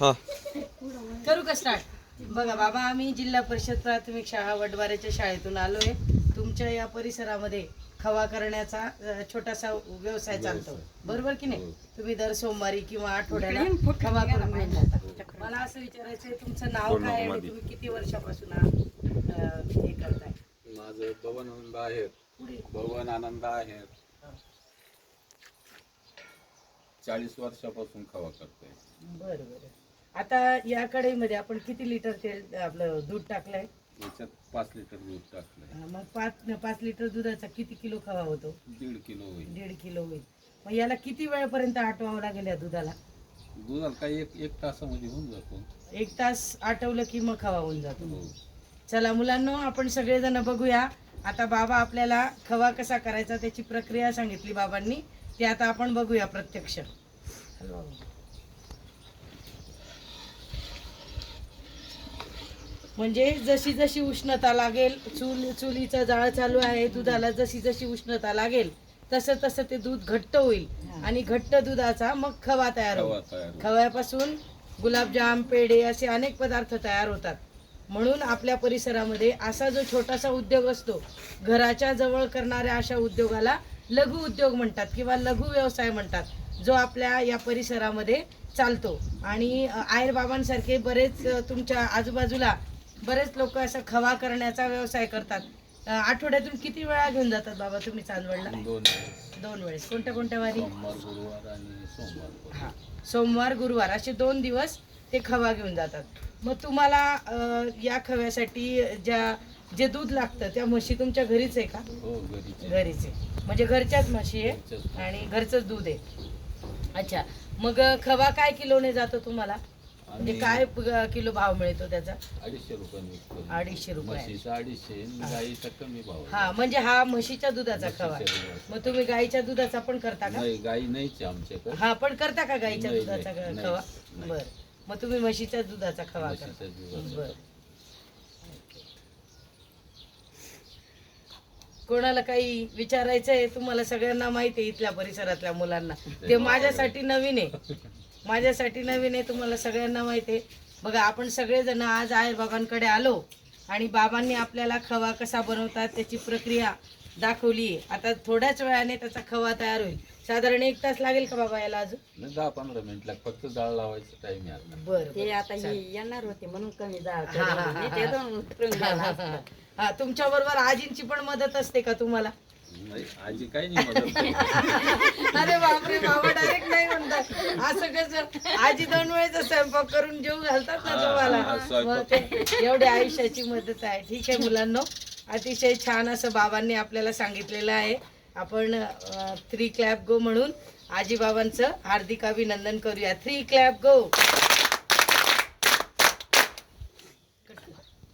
हा. करू का स्टार्ट बघा बाबा आम्ही जिल्हा परिषद प्राथमिक शाळा वडवाऱ्याच्या शाळेतून आलोय. तुमच्या या परिसरामध्ये खवा करण्याचा अ, छोटासा व्यवसाय चालतो. बरोबर की नाही? तुम्ही दर सोमवारी किंवा आठवड्याला खवा करून घेऊन जाता. मला असं विचारायचंय तुमचं नाव काय आणि तुम्ही किती वर्षापासून हा, अ, हे करताय. माझं भवन आनंद पुढे. भवन आनंद आहे. चाळीस वर्षापासून खवा करतोय. बरं बरं. आता या कढईमध्ये आपण किती लिटर तेल आपलं दूध टाकलंय? याच्यात पाच लिटर दूध टाकलंय. अ, मग पाच पाच लिटर दुधाचा किती किलो खवा होतो? दीड किलो होईल. दीड किलो होईल. मग याला किती वेळपर्यंत आटवावं लागेल या दुधाला? दुधाला काही एक एक तासामध्ये होऊन जातो. एक तास आटवलं की मग खवा होऊन जातो. हो. चला मुलांनो आपण सगळेजण बघूया. आता बाबा आपल्याला खवा कसा करायचा त्याची प्रक्रिया सांगितली बाबांनी. ती आता आपण बघूया प्रत्यक्ष. म्हणजे जशी जशी उष्णता लागेल चूल चुलीचा जाळ चालू आहे दुधाला जशी जशी उष्णता लागेल तसं तसं ते दूध घट्ट होईल. आणि घट्ट दुधाचा मग खवा तयार होईल. खव्यापासून गुलाबजाम पेढे असे अनेक पदार्थ तयार होतात. म्हणून आपल्या परिसरामध्ये असा जो छोटासा उद्योग असतो घराच्या जवळ करणाऱ्या अशा उद्योगाला लघु उद्योग म्हणतात किंवा लघु व्यवसाय म्हणतात जो आपल्या या परिसरामध्ये चालतो. आणि आयर बाबांसारखे बरेच तुमच्या आजूबाजूला बरेच लोक असं खवा करण्याचा व्यवसाय करतात. आठवड्यातून किती वेळा घेऊन जातात बाबा तुम्ही चांदवडला? दोन वेळेस. दोन वेळेस. कोणत्या कोणत्या वारी? सोमवार गुरुवार हा. सोमवार असे दोन दिवस ते खवा घेऊन जातात. मग तुम्हाला या खव्यासाठी ज्या जे दूध लागतं त्या म्हशी तुमच्या घरीच आहे का? हो घरीचे आहे. म्हणजे घरच्याच म्हशी आहे. आणि घरचंच दूध आहे. अच्छा. मग खवा काय किलोने जातो तुम्हाला? म्हणजे काय किलो भाव मिळतो त्याचा? अडीचशे रुपये अडीचशे रुपये. म्हशीचा अडीचशे आणि गाईचा कमी भाव आहे. हा म्हणजे हा म्हशीच्या दुधाचा खवा. मग तुम्ही गाईच्या दुधाचा पण करता का? नाही गाई नाहीच आहे आमच्याकडे. हा पण करता का गाईच्या नाही, दुधाचा नाही, नाही, खवा? नाही. बर. मग तुम्ही म्हशीच्या दुधाचा खवा करता म्हशीच्या दुधाचा. बर. कोणाला काही विचारायचं आहे तुम्हाला सगळ्यांना माहिती आहे इथल्या परिसरातल्या मुलांना. ते माझ्यासाठी नवीन आहे. माझ्यासाठी नवीन आहे तुम्हाला सगळ्यांना माहिती आहे. बघा आपण सगळेजण आज आहे बाबांकडे आलो आणि बाबांनी आपल्याला खवा कसा बनवतात त्याची प्रक्रिया दाखवली आता थोड्याच वेळाने त्याचा खवा तयार होईल. साधारण एक तास लागेल का बाबा याला अजून? नाही दहा पंधरा मिनिट लाग फक्त डाळ लावायचं टाइम आहे आता. बरं ते आता हे येणार होते म्हणून कमी जाळ हा, हा, हा. हा. तुमच्या बरोबर आजींची पण मदत असते का तुम्हाला? नाही आजी काही नाही मदत. अरे बापरे बाबा डायरेक्ट नाही म्हणतात. असं कसं आजी दोन वेळेचा स्वयंपाक करून जेव घालतात ना हा, तुम्हाला. स्वयंपाक. मग ते एवढी आयुष्याची मदत आहे. ठीक आहे मुलांनो अतिशय छान असं बाबांनी आपल्याला सांगितलेलं आहे. आपण थ्री क्लॅप गो म्हणून आजी बाबांचं हार्दिक अभिनंदन करूया. थ्री क्लॅप गो